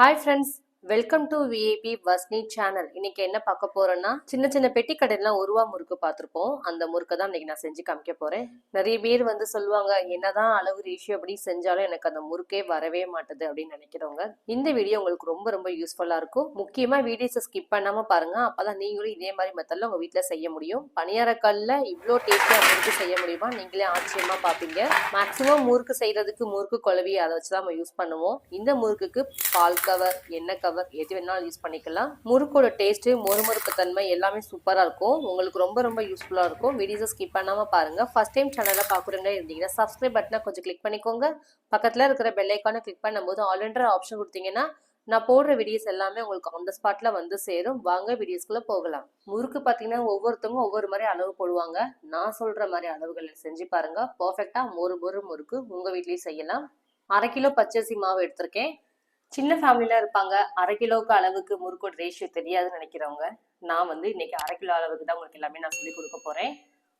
Hi friends welcome to V A P வஸ்னி channel இன்னைக்கு என்ன பார்க்க போறோம்னா சின்ன சின்ன பெட்டி கடையெல்லாம் ஒரு ரூபா முறுக்கு பார்த்துருப்போம். அந்த முறுக்கை தான் இன்னைக்கு நான் செஞ்சு காமிக்க போறேன். நிறைய பேர் வந்து சொல்லுவாங்க என்னதான் அளவு ரேஷியோ அப்படி செஞ்சாலும் எனக்கு அந்த முறுக்கே வரவே மாட்டுது அப்படின்னு நினைக்கிறவங்க இந்த வீடியோ உங்களுக்கு ரொம்ப ரொம்ப யூஸ்ஃபுல்லா இருக்கும். முக்கியமா வீடியோஸை ஸ்கிப் பண்ணாம பாருங்க. அப்பதான் நீங்களும் இதே மாதிரி மெத்தட்ல உங்க வீட்டுல செய்ய முடியும். பணியாரக்கல்ல இவ்வளோ டேஸ்டியா முறுக்கு செய்ய முடியுமா? நீங்களே ஆச்சரியமா பார்ப்பீங்க. மேக்சிமம் முறுக்கு செய்யறதுக்கு முறுக்கு குழவி அதை வச்சு தான் நம்ம யூஸ் பண்ணுவோம். இந்த முறுக்குக்கு பால் கவர் எண்ணெய் கவர் எது வேணாலும் யூஸ் பண்ணிக்கலாம். முறுக்கோட டேஸ்ட்டு மொறுமொறுப்பு தன்மை எல்லாமே சூப்பராக இருக்கும். உங்களுக்கு ரொம்ப ரொம்ப யூஸ்ஃபுல்லாக இருக்கும். வீடியோஸை ஸ்கிப் பண்ணாமல் பாருங்கள் ஃபஸ்ட் டைம் சேனலை பார்க்குறவங்க இருந்தீங்கன்னா சப்ஸ்கிரைப் பட்டனை கொஞ்சம் கிளிக் பண்ணிக்கோங்க. பக்கத்தில் இருக்கிற பெல் கிளிக் பண்ணும்போது ஆல்ரெண்டர் ஆப்ஷன் கொடுத்தீங்கன்னா நான் போடுற வீடியோஸ் எல்லாமே உங்களுக்கு அந்த ஸ்பாட்ல வந்து சேரும். வாங்க வீடியோஸ்குள்ள போகலாம். முறுக்கு பார்த்தீங்கன்னா ஒவ்வொருத்தவங்க ஒவ்வொரு மாதிரி அளவு போடுவாங்க. நான் சொல்ற மாதிரி அளவுகளை செஞ்சு பாருங்க. பர்ஃபெக்டா மொறு மொறு முறுக்கு உங்க வீட்லயும் செய்யலாம். அரை கிலோ பச்சரிசி மாவு எடுத்திருக்கேன். சின்ன ஃபேமிலியில இருப்பாங்க. அரை கிலோவுக்கு அளவுக்கு முறுக்கோட ரேஷியோ தெரியாதுன்னு நினைக்கிறவங்க நான் வந்து இன்னைக்கு அரை கிலோ அளவுக்கு தான் உங்களுக்கு எல்லாமே நான் சொல்லி கொடுக்க போகிறேன்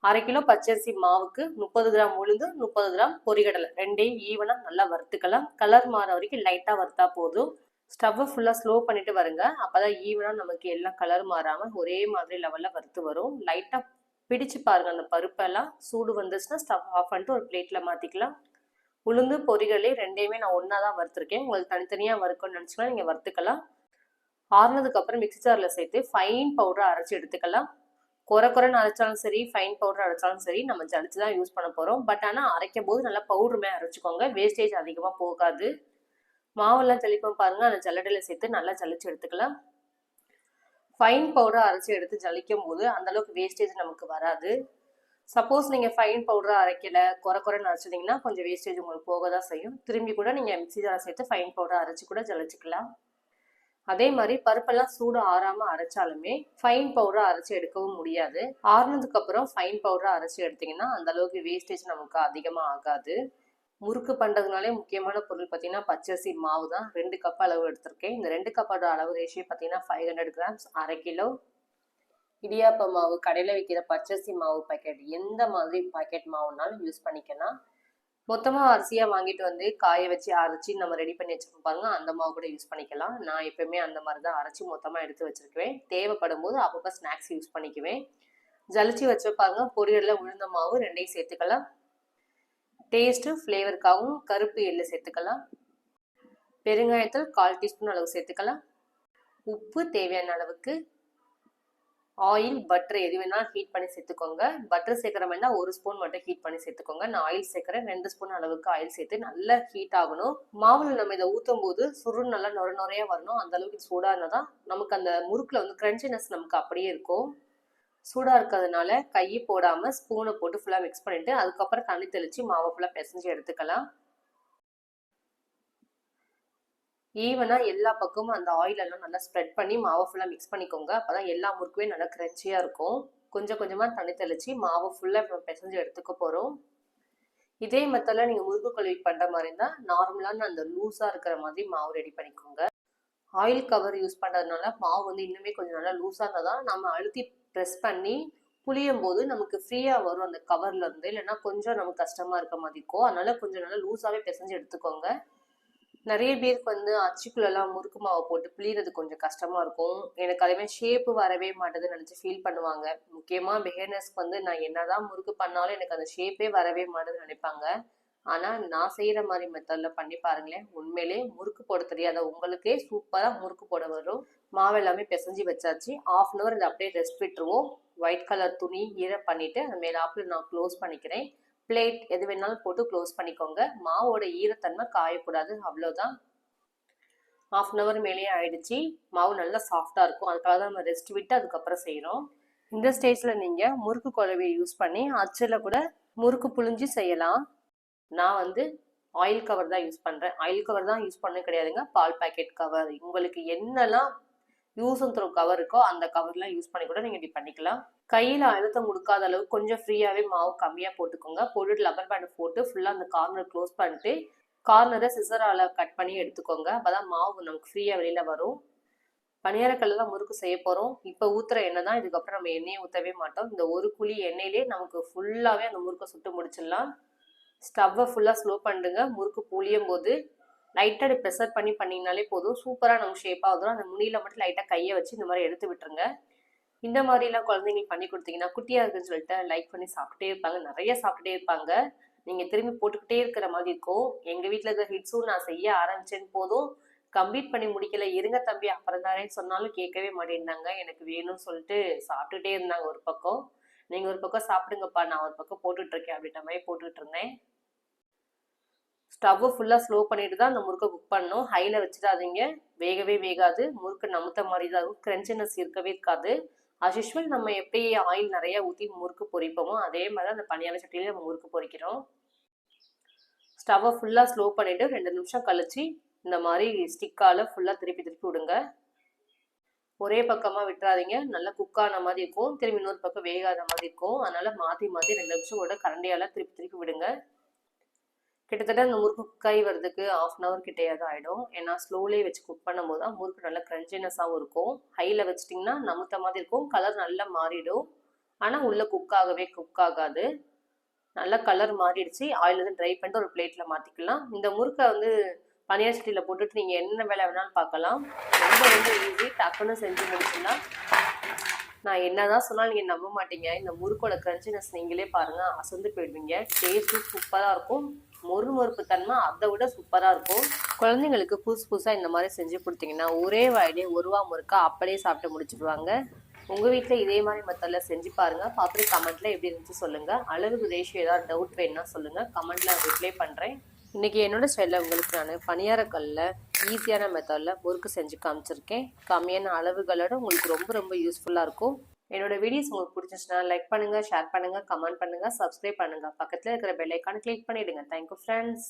அரை கிலோ பச்சரிசி மாவுக்கு முப்பது கிராம் உளுந்து முப்பது கிராம் பொரிகடலை ரெண்டையும் ஈவனாக நல்லா வறுத்துக்கலாம். கலர் மாற வரைக்கும் லைட்டாக வறுத்தா போதும். ஸ்டவ்வை ஃபுல்லாக ஸ்லோ பண்ணிட்டு வருங்க. அப்போ தான் ஈவனாக நமக்கு எல்லாம் கலர் மாறாமல் ஒரே மாதிரி லெவலில் வறுத்து வரும். லைட்டாக பிடிச்சு பாருங்க அந்த பருப்பெல்லாம். சூடு வந்துச்சுன்னா ஸ்டவ் ஆஃப் பண்ணிட்டு ஒரு பிளேட்டில் மாற்றிக்கலாம் உளுந்து பொரிகளே ரெண்டையுமே நான் ஒன்றா தான் வறுத்துருக்கேன். உங்களுக்கு தனித்தனியாக வறுக்கணும்னு நினச்சிங்கன்னா நீங்கள் வறுத்துக்கலாம். ஆறுனதுக்கப்புறம் மிக்சி ஜாரில் சேர்த்து ஃபைன் பவுடரை அரைச்சி எடுத்துக்கலாம். குறை குறைன்னு அரைச்சாலும் சரி ஃபைன் பவுடர் அரைச்சாலும் சரி நம்ம ஜலிச்சு தான் யூஸ் பண்ண போகிறோம் பட் ஆனால் அரைக்கும் போது நல்லா பவுடருமே அரைச்சிக்கோங்க. வேஸ்டேஜ் அதிகமாக போகாது. மாவெல்லாம் தெளிப்போம் பாருங்கள் அந்த ஜல்லடையில் சேர்த்து நல்லா ஜலிச்சு எடுத்துக்கலாம். ஃபைன் பவுடர் அரைச்சி எடுத்து ஜலிக்கும் போது அந்தளவுக்கு வேஸ்டேஜ் நமக்கு வராது. சப்போஸ் நீங்கள் ஃபைன் பவுடரை அரைக்கல குறை குறைன்னு அரைச்சிட்டிங்கன்னா கொஞ்சம் வேஸ்டேஜ் உங்களுக்கு போக தான் செய்யும். திரும்பி கூட நீங்கள் மிக்சி ஜாரை சேர்த்து ஃபைன் பவுடரை அரைச்சி கூட ஜலிச்சுக்கலாம். அதே மாதிரி பருப்பெல்லாம் சூடு ஆறாமல் அரைச்சாலுமே ஃபைன் பவுடரை அரைச்சி எடுக்கவும் முடியாது. ஆறுனதுக்கு அப்புறம் ஃபைன் பவுடரை அரைச்சி எடுத்தீங்கன்னா அந்த அளவுக்கு வேஸ்டேஜ் நமக்கு அதிகமாக ஆகாது. முறுக்கு பண்ணுறதுனாலே முக்கியமான பொருள் பார்த்தீங்கன்னா பச்சரிசி மாவு தான். ரெண்டு கப் அளவு எடுத்திருக்கேன். இந்த ரெண்டு கப்போட அளவு ரேஷியோ பார்த்தீங்கன்னா ஃபைவ் ஹண்ட்ரட் கிராம்ஸ் அரை கிலோ. இடியாப்ப மாவு கடையில் விற்கிற பச்சரிசி மாவு பாக்கெட் எந்த மாதிரி பாக்கெட் மாவுனாலும் யூஸ் பண்ணிக்கலாம் மொத்தமாக அரிசியாக வாங்கிட்டு வந்து காய வச்சு அரைச்சி நம்ம ரெடி பண்ணி வச்சிருப்போம் பாருங்க அந்த மாவு கூட யூஸ் பண்ணிக்கலாம். நான் எப்பயுமே அந்த மாதிரி தான் அரைச்சி மொத்தமாக எடுத்து வச்சுருக்குவேன். தேவைப்படும் போது அப்பப்போ ஸ்நாக்ஸ் யூஸ் பண்ணிக்குவேன். ஜலிச்சு வச்சு பாருங்க பொரியலில் உளுந்த மாவு ரெண்டையும் சேர்த்துக்கலாம். டேஸ்ட்டு ஃப்ளேவருக்காகவும் கருப்பு எள்ளு சேர்த்துக்கலாம். பெருங்காயத்தில் கால் டீஸ்பூன் அளவு சேர்த்துக்கலாம். உப்பு தேவையான அளவுக்கு ஆயில் பட்டர் எது வேணாலும் ஹீட் பண்ணி சேர்த்துக்கோங்க. பட்டர் சேர்க்குற மாதிரி ஒரு ஸ்பூன் மட்டும் ஹீட் பண்ணி சேர்த்துக்கோங்க. நான் ஆயில் சேர்க்குறேன். ரெண்டு ஸ்பூன் அளவுக்கு ஆயில் சேர்த்து நல்லா ஹீட் ஆகணும். மாவில் நம்ம இதை ஊற்றும் போது சுருள் நல்லா நுர நுறையா வரணும். அந்த அளவுக்கு சூடாக இருந்தால் தான் நமக்கு அந்த முறுக்கில் வந்து கிரன்ச்சினஸ் நமக்கு அப்படியே இருக்கும். சூடாக இருக்கிறதுனால கையை போடாமல் ஸ்பூனை போட்டு ஃபுல்லாக மிக்ஸ் பண்ணிவிட்டு அதுக்கப்புறம் தண்ணி தெளித்து மாவை ஃபுல்லாக பிசைஞ்சு எடுத்துக்கலாம். ஈவனாக எல்லா பக்கமும் அந்த ஆயில் எல்லாம் நல்லா ஸ்ப்ரெட் பண்ணி மாவை ஃபுல்லாக மிக்ஸ் பண்ணிக்கோங்க. அப்போ தான் எல்லா முறுக்குமே நல்லா க்ரன்ச்சியாக இருக்கும். கொஞ்சம் கொஞ்சமாக தண்ணி தெளித்து மாவை ஃபுல்லாக பிசைஞ்சு எடுத்துக்க போகிறோம் இதே மெத்தடில் நீங்கள் முறுக்கு கழுவி பண்ணுற மாதிரி இருந்தால் நார்மலான அந்த லூஸாக இருக்கிற மாதிரி மாவு ரெடி பண்ணிக்கோங்க. ஆயில் கவர் யூஸ் பண்ணுறதுனால மாவு வந்து இன்னுமே கொஞ்சம் நல்லா லூஸாக இருந்தால் தான் நம்ம அழுத்தி ப்ரெஸ் பண்ணி புளியும் போது நமக்கு ஃப்ரீயாக வரும் அந்த கவர்லேருந்து இல்லைன்னா கொஞ்சம் நமக்கு கஷ்டமாக இருக்க மாதிரி இருக்கும். அதனால கொஞ்சம் நல்லா லூஸாகவே பிசைஞ்சு எடுத்துக்கோங்க. நிறைய பேருக்கு வந்து அச்சுக்குள்ளெல்லாம் முறுக்கு மாவை போட்டு புளியறது கொஞ்சம் கஷ்டமா இருக்கும். எனக்கு அதுவே ஷேப்பு வரவே மாட்டேதுன்னு நினச்சி ஃபீல் பண்ணுவாங்க. முக்கியமாக பிஹேனர்ஸ்க்கு வந்து நான் என்னதான் முறுக்கு பண்ணாலும் எனக்கு அந்த ஷேப்பே வரவே மாட்டேதுன்னு நினைப்பாங்க. ஆனால் நான் செய்கிற மாதிரி மெத்தடில் பண்ணி பாருங்களேன். உண்மையிலே முறுக்கு போட தெரியாத உங்களுக்கே சூப்பராக முறுக்கு போட வரும். மாவு எல்லாமே பிசைஞ்சு வச்சாச்சு. ஆஃப் அன் அவர் இதை அப்படியே ரெஸ்ட் விட்டுருவோம். ஒயிட் கலர் துணி ஈர பண்ணிவிட்டு அந்த மேலாப்பில் நான் க்ளோஸ் பண்ணிக்கிறேன். பிளேட் எது வேணாலும் போட்டு க்ளோஸ் பண்ணிக்கோங்க. மாவோட ஈரத்தன்மை காயக்கூடாது. அவ்வளோதான் ஆஃப் அன் ஹவர் மேலேயே ஆயிடுச்சு. மாவு நல்லா சாஃப்டாக இருக்கும். அதுக்காக தான் நம்ம ரெஸ்ட் விட்டு அதுக்கப்புறம் செய்கிறோம் இந்த ஸ்டேஜில் நீங்கள் முறுக்கு குழவையை யூஸ் பண்ணி அச்சில் கூட முறுக்கு புழிஞ்சு செய்யலாம். நான் வந்து ஆயில் கவர் தான் யூஸ் பண்ணுறேன் ஆயில் கவர் தான் யூஸ் பண்ண கிடையாதுங்க. பால் பாக்கெட் கவர் உங்களுக்கு என்னெல்லாம் யூஸும் த்ரோ கவர் இருக்கோ அந்த கவர்லாம் யூஸ் பண்ணி கூட நீங்கள் இப்படி பண்ணிக்கலாம். கையில் அழுத்தம் கொடுக்காத அளவு கொஞ்சம் ஃப்ரீயாகவே மாவு கம்மியாக போட்டுக்கோங்க. போட்டுட்டு லப்பர் பேண்ட் போட்டு ஃபுல்லாக அந்த கார்னர் க்ளோஸ் பண்ணிட்டு கார்னரை சிசரால் கட் பண்ணி எடுத்துக்கோங்க. அப்போ தான் மாவு நமக்கு ஃப்ரீயாக வெளியில் வரும். பணியாரக்கல்ல தான் முறுக்கு செய்ய போகிறோம் இப்போ ஊற்றுற எண்ணெய் தான். இதுக்கப்புறம் நம்ம எண்ணெயை ஊற்றவே மாட்டோம். இந்த ஒரு குழி எண்ணெயிலே நமக்கு ஃபுல்லாகவே அந்த முறுக்கை சுட்டு முடிச்சிடலாம். ஸ்டவ்வை ஃபுல்லாக ஸ்லோ பண்ணிடுங்க. முறுக்கு புளியும் போது லைட்டாக ப்ரெஷர் பண்ணி பண்ணிங்கனாலே போதும். சூப்பராக நம்ம ஷேப்பாக வந்துடும் அந்த முனியில் மட்டும் லைட்டாக கையை வச்சு இந்த மாதிரி எடுத்து விட்டுருங்க. இந்த மாதிரிலாம் குழந்தைங்களுக்கு பண்ணி கொடுத்தீங்கன்னா குட்டியாக இருக்குன்னு சொல்லிட்டு லைக் பண்ணி சாப்பிட்டே இருப்பாங்க. நிறைய சாப்பிட்டுட்டே இருப்பாங்க. நீங்கள் திரும்பி போட்டுக்கிட்டே இருக்கிற மாதிரி இருக்கும். எங்கள் வீட்டில் இருக்கிற ஹிட்ஸும் நான் செய்ய ஆரம்பிச்சேன்னு போதும். கம்ப்ளீட் பண்ணி முடிக்கல. இருங்க தம்பி அப்புறம் தானேன்னு சொன்னாலும் கேட்கவே மாட்டேன்னாங்க. எனக்கு வேணும்னு சொல்லிட்டு சாப்பிட்டுட்டே இருந்தாங்க ஒரு பக்கம். நீங்கள் ஒரு பக்கம் சாப்பிடுங்கப்பா நான் ஒரு பக்கம் போட்டுட்ருக்கேன் அப்படின்ற மாதிரி போட்டுட்டு இருந்தேன் ஸ்டவ்வை ஃபுல்லாக ஸ்லோ பண்ணிட்டு தான் அந்த முறுக்கை குக் பண்ணணும். ஹையில் வச்சிடாதீங்க. வேகவே வேகாது. முறுக்கு நமுத்த மாதிரி தான் இருக்கும். கிரன்ச்சினஸ் இருக்கவே இருக்காது. அஸ் usual நம்ம எப்படி ஆயில் நிறைய ஊற்றி முறுக்கு பொரிப்போமோ அதே மாதிரி தான் அந்த பனியார சட்டியில் நம்ம முறுக்கு பொரிக்கிறோம். ஸ்டவ்வை ஃபுல்லாக ஸ்லோ பண்ணிவிட்டு ரெண்டு நிமிஷம் கழிச்சு இந்த மாதிரி ஸ்டிக்கால் ஃபுல்லாக திருப்பி திருப்பி விடுங்க. ஒரே பக்கமாக விட்டுறாதீங்க. நல்லா குக் ஆன மாதிரி இருக்கும். திரும்பி இன்னொரு பக்கம் வேகாத மாதிரி இருக்கும். அதனால் மாற்றி மாற்றி ரெண்டு நிமிஷம் கூட கரண்டியால திருப்பி திருப்பி விடுங்க. கிட்டத்தட்ட அந்த முறுக்கு குக்காய் வரதுக்கு ஆஃப் அன் ஹவர் தான் ஆகிடும் ஏன்னா ஸ்லோலே வச்சு குக் பண்ணும்போது தான் முறுக்கு நல்லா க்ரன்ச்சினஸாகவும் இருக்கும். ஹையில் வச்சிட்டிங்கன்னா நமுத்த மாதிரி இருக்கும். கலர் நல்லா மாறிடும். ஆனால் உள்ளே குக் ஆகவே குக் ஆகாது. நல்லா கலர் மாறிடுச்சு. ஆயில் வந்து ட்ரை பண்ணிட்டு ஒரு பிளேட்டில் மாற்றிக்கலாம் இந்த முறுக்கை வந்து பனியார் சட்டியில் போட்டுட்டு நீங்கள் என்ன வேலை வேணாலும் பார்க்கலாம். ரொம்ப ரொம்ப ஈஸி டக்குன்னு செஞ்சு முடிச்சிடலாம். நான் என்னதான் சொன்னாலும் நீங்கள் நம்ப மாட்டீங்க. இந்த முறுக்கோட கிரன்ச்சினஸ் நீங்களே பாருங்க அசந்து போயிடுவீங்க. டேஸ்ட்டும் சூப்பராக இருக்கும். மொறு மொறுப்பு தன்மை அதை விட சூப்பராக இருக்கும். குழந்தைங்களுக்கு புதுசு புதுசாக இந்த மாதிரி செஞ்சு கொடுத்தீங்கன்னா ஒரே வாயிலே ஒருவா முறுக்கா அப்படியே சாப்பிட்டு முடிச்சிடுவாங்க. உங்கள் வீட்டில் இதே மாதிரி மெத்தடில் செஞ்சு பாருங்கள் பார்த்துட்டு கமெண்ட்டில் எப்படி இருந்துச்சு சொல்லுங்கள் அளவுக்கு ரேஷியோ ஏதாவது டவுட் வேணும்னா சொல்லுங்கள் கமெண்ட்டில் ரிப்ளை பண்ணுறேன் இன்றைக்கி என்னோட ஸ்டைலில் உங்களுக்கு நான் பணியாரக்கல்லில் ஈஸியான மெத்தடில் முறுக்கு செஞ்சு காமிச்சிருக்கேன். கம்மியான அளவுகளோட உங்களுக்கு ரொம்ப ரொம்ப யூஸ்ஃபுல்லாக இருக்கும். என்னோட வீடியோஸ் உங்களுக்கு பிடிச்சிச்சுன்னா லைக் பண்ணுங்கள் ஷேர் பண்ணுங்கள் கமெண்ட் பண்ணுங்கள் சப்ஸ்கிரைப் பண்ணுங்கள் பக்கத்தில் இருக்கிற பெல் ஐக்கான் கிளிக் பண்ணிவிடுங்க தேங்க்யூ ஃப்ரெண்ட்ஸ்